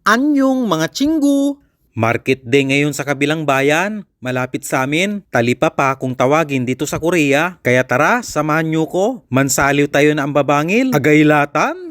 Anyong mga chinggu! Market day ngayon sa kabilang bayan. Malapit sa amin. Talipa pa kung tawagin dito sa Korea. Kaya tara, samahan nyo ko. Mansaliw tayo na ang babangil. Agaylatan.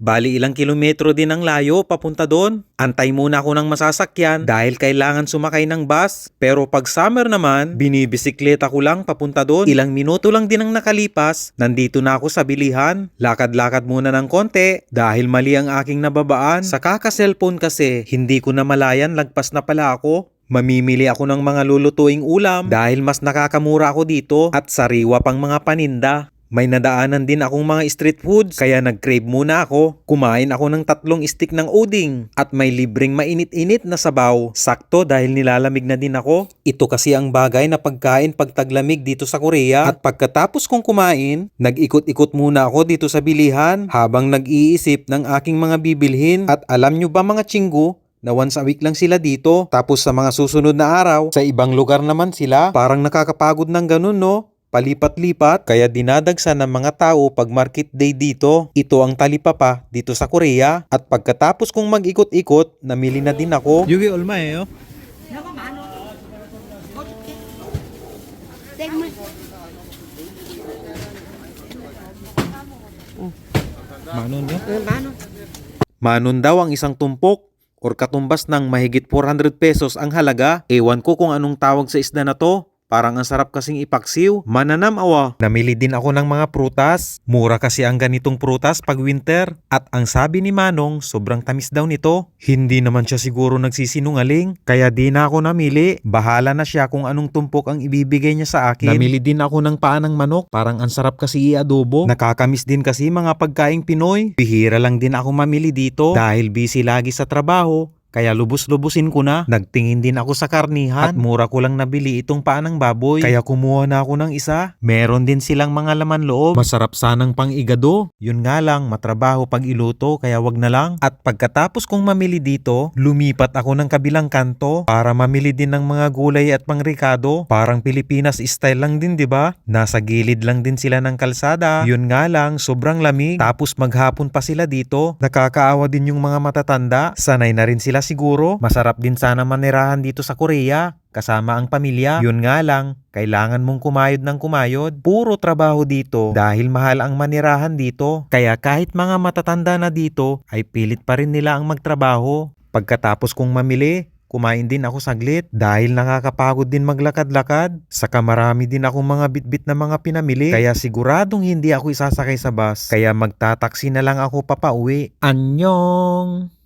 Bali ilang kilometro din ang layo papunta doon. Antay muna ako ng masasakyan dahil kailangan sumakay ng bus. Pero pag summer naman, binibisikleta ko lang papunta doon. Ilang minuto lang din ang nakalipas, nandito na ako sa bilihan. Lakad-lakad muna ng konti dahil mali ang aking nababaan. Sa kaka-cellphone kasi, hindi ko na malayan lagpas na pala ako. Mamimili ako ng mga lulutuing ulam dahil mas nakakamura ako dito at sariwa pang mga paninda. May nadaanan din akong mga street foods kaya nag-crave muna ako. Kumain ako ng tatlong stick ng uding at may libreng mainit-init na sabaw. Sakto dahil nilalamig na din ako. Ito kasi ang bagay na pagkain pag taglamig dito sa Korea. At pagkatapos kong kumain, nag-ikot-ikot muna ako dito sa bilihan habang nag-iisip ng aking mga bibilhin. At alam nyo ba mga chinggu, na once a week lang sila dito. Tapos sa mga susunod na araw, sa ibang lugar naman sila. Parang nakakapagod ng ganun no? palipat-lipat kaya dinadagsa ng mga tao pag market day dito. Ito ang talipapa dito sa Korea at pagkatapos kong mag-ikot-ikot, namili na din ako. Yugi olma eh, oh. Manon niya? Manon daw ang isang tumpok or katumbas ng mahigit 400 pesos ang halaga. Ewan ko kung anong tawag sa isda na to. Parang ang sarap kasing ipaksiw. Mananam awa. Namili din ako ng mga prutas. Mura kasi ang ganitong prutas pag winter. At ang sabi ni Manong, sobrang tamis daw nito. Hindi naman siya siguro nagsisinungaling. Kaya di na ako namili. Bahala na siya kung anong tumpok ang ibibigay niya sa akin. Namili din ako ng paa ng manok. Parang ang sarap kasi i-adobo. Nakakamiss din kasi mga pagkaing Pinoy. Bihira lang din ako mamili dito. Dahil busy lagi sa trabaho. Kaya lubos-lubusin ko na. Nagtingin din ako sa karnihan. At mura ko lang nabili itong paa ng baboy. Kaya kumuha na ako ng isa. Meron din silang mga laman loob. Masarap sanang pang igado. Yun nga lang, matrabaho pag iluto kaya wag na lang. At pagkatapos kong mamili dito, lumipat ako ng kabilang kanto para mamili din ng mga gulay at pangrikado. Parang Pilipinas style lang din, di ba? Nasa gilid lang din sila ng kalsada. Yun nga lang, sobrang lamig. Tapos maghapon pa sila dito. Nakakaawa din yung mga matatanda. Sanay na rin sila siguro. Masarap din sana manirahan dito sa Korea. Kasama ang pamilya. Yun nga lang, kailangan mong kumayod ng kumayod. Puro trabaho dito dahil mahal ang manirahan dito. Kaya kahit mga matatanda na dito, ay pilit pa rin nila ang magtrabaho. Pagkatapos kong mamili, kumain din ako saglit dahil nakakapagod din maglakad-lakad. Saka marami din akong mga bitbit na mga pinamili. Kaya siguradong hindi ako isasakay sa bus. Kaya magtataksi na lang ako papauwi. Anyong!